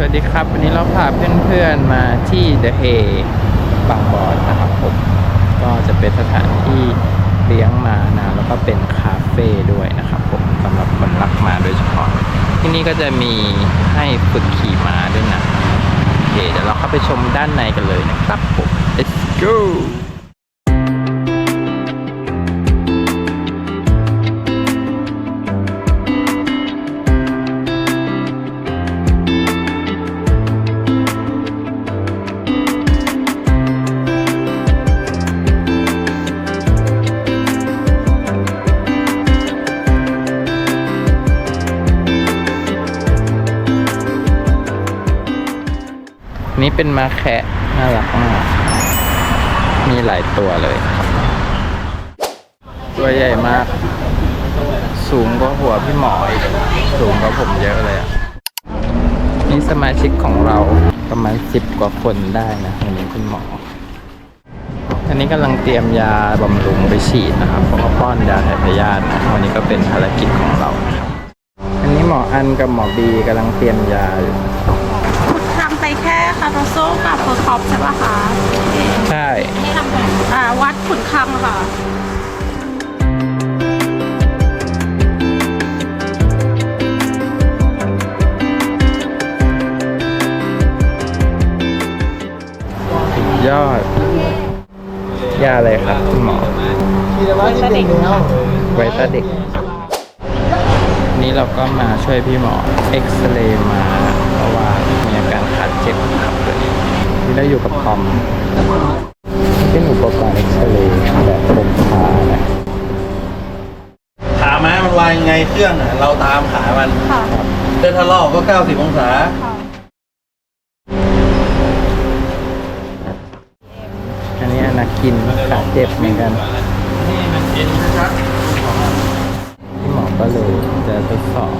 สวัสดีครับ วันนี้เราพาเพื่อนๆมาที่เดอะเฮบางบอนนะครับผม ก็จะเป็นสถานที่เลี้ยงม้านะ แล้วก็เป็นคาเฟ่ด้วยนะครับผมสำหรับคนรักมาโดยเฉพาะ ที่นี่ก็จะมีให้ฝึกขี่ม้าด้วยนะ โอเค เดี๋ยวเราเข้าไปชมด้านในกันเลยนะครับผม let's go นี่เป็นมาแคะน่ารักมาก มีหลายตัวเลย ตัวใหญ่มาก สูงกว่าหัวพี่หมออีกสูงกว่าผมเยอะเลยอะนี่สมาชิกของเราประมาณสิบกว่าคนได้นะวันนี้คุณหมออันนี้กำลังเตรียมยาบำรุงไปฉีดนะครับเพราะเขาป้อนยาถ่ายพยาธินะวันนี้ก็เป็นภารกิจของเราครับอันนี้หมออันกับหมอบีกำลังเตรียมยาอยู่ ค่คาร์โตโซกับเฟอร์คอปใช่ป่ะคะใช่ อ่าวัดขุนคำค่ะสุดยอด ยาอะไรครับคุณหมอ ไวต้าเด็ก นี่เราก็มาช่วยพี่หมอเอ็กซเรย์มา เพราะว่ามีอาการขาดเจ็บครับเลยนี่เราอยู่กับคอมเป็นอุปกรณ์เอ็กซเรย์แบบลมขานะขาม้ามันวางยังไงเครื่องอะเราตามขามันค่ะเดินทะลอกก็ 90 องศาอันนี้อนากินขาเจ็บเหมือนกันนี่มันเย็นชัดพี่หมอก็เลยจะทดสอบ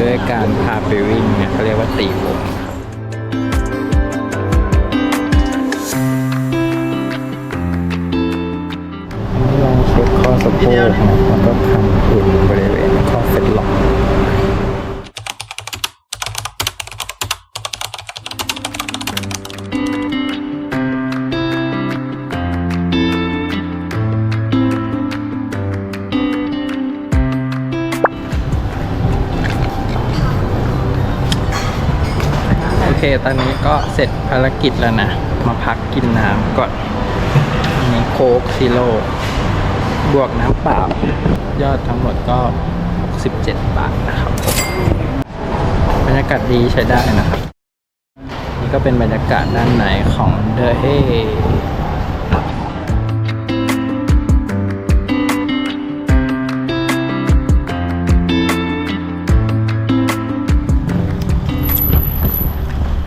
ด้วย การพาไปวิ่งเนี่ยเขาเรียกว่าตีวงครับอันนี้ลองเช็คข้อสะโพกนะแล้วก็ทำอุ่นบริ เค ตอนนี้ก็เสร็จภารกิจแล้วนะ มาพักกินน้ำก่อนมีโค้กซีโร่บวกน้ำเปล่ายอดทั้งหมดก็ 67 บาทนะครับบรรยากาศดีใช้ได้นะครับ นี่ก็เป็นบรรยากาศด้านในของเดอะเฮ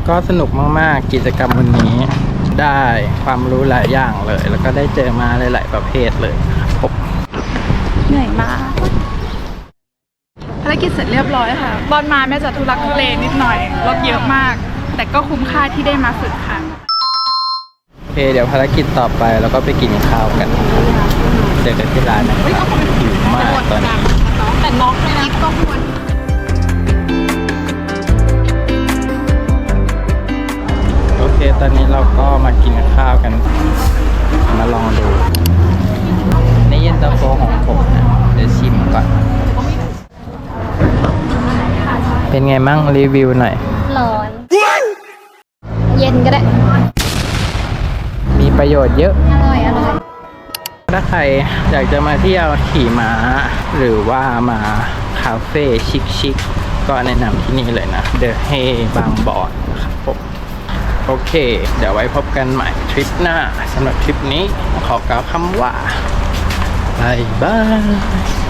ก็สนุกมากๆ กิจกรรมวันนี้ได้ความรู้หลายอย่างเลย แล้วก็ได้เจอมาหลาย ๆ ประเภทเลยครับผมเหนื่อยมากภารกิจเสร็จเรียบร้อยค่ะบอลมาแม้จะทุลักทุเลนิดหน่อยรถเยอะมาก แต่ก็คุ้มค่าที่ได้มาฝึกค่ะโอเคเดี๋ยวภารกิจต่อไปเราก็ไปกินข้าวกันครับเจอกันที่ร้านนะครับหิวมากตอนนี้แต่น็อกเลยนะก็ควร อนนี้เราก็มากินข้าวกัน มาลองดู ในเย็นตาโฟของผมนะเดี๋ยวชิมก่อน เป็นไงมั่งรีวิวหน่อย ร้อน เย็นก็ได้ มีประโยชน์เยอะ อร่อย อร่อย ถ้าใครอยากจะมาเที่ยวขี่ม้า หรือว่ามาคาเฟ่ชิคๆก็แนะนำที่นี่เลยนะ The Hay บางบอนนะครับผม โอเค เดี๋ยวไว้พบกันใหม่ทริปหน้าสำหรับทริปนี้ขอกล่าวคำว่าบายบาย